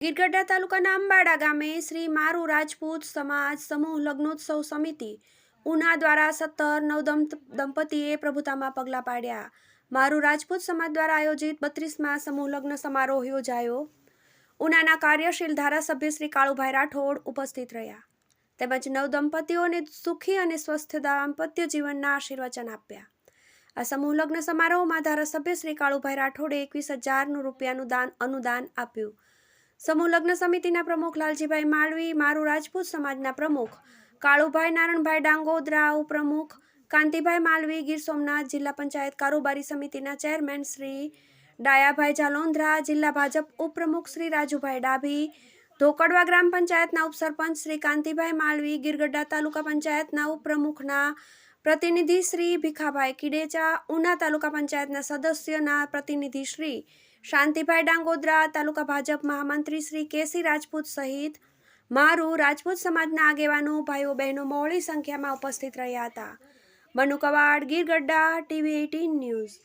ગીરગઢડા તાલુકાના અંબાડા ગામે શ્રી મારુ રાજપૂત સમાજ સમૂહ લગ્નોત્સવ સમિતિ ઉના દ્વારા સત્તર નવદમ દંપતીએ પ્રભુતામાં પગલાં પાડ્યા. મારુ રાજપૂત સમાજ દ્વારા આયોજિત બત્રીસમાં સમૂહ લગ્ન સમારોહ યોજાયો. ઉનાના કાર્યશીલ ધારાસભ્ય શ્રી કાળુભાઈ રાઠોડ ઉપસ્થિત રહ્યા. તેમજ નવદંપતીઓને સુખી અને સ્વસ્થ દાંપત્ય જીવનના આશીર્વચન આપ્યા. આ સમૂહ લગ્ન સમારોહમાં ધારાસભ્ય શ્રી કાળુભાઈ રાઠોડે એકવીસ હજારનું રૂપિયાનું દાન અનુદાન આપ્યું. સમૂહ લગ્ન સમિતિના પ્રમુખ લાલજીભાઈ માળવી, મારું રાજપૂત સમાજના પ્રમુખ કાળુભાઈ, નારણભાઈ ડાંગોદરા ઉપપ્રમુખ કાંતિભાઈ માલવી, ગીર સોમનાથ જિલ્લા પંચાયત કારોબારી સમિતિના ચેરમેન શ્રી ડાયાભાઈ જાલોંધરા જિલ્લા ભાજપ ઉપપ્રમુખ શ્રી રાજુભાઈ ડાભી, ધોકડવા ગ્રામ પંચાયતના ઉપસરપંચ શ્રી કાંતિભાઈ માલવી, ગીરગઢડા તાલુકા પંચાયતના ઉપપ્રમુખના પ્રતિનિધિ શ્રી ભીખાભાઈ કિડેચા, ઉના તાલુકા પંચાયતના સદસ્યના પ્રતિનિધિ શ્રી શાંતિભાઈ ડાંગોદરા, તાલુકા ભાજપ મહામંત્રી શ્રી કેસી રાજપૂત સહિત મારું રાજપૂત સમાજના આગેવાનો, ભાઈઓ, બહેનો મોડી સંખ્યામાં ઉપસ્થિત રહ્યા હતા. Manu Kavad Girgadhada TV eighteen news.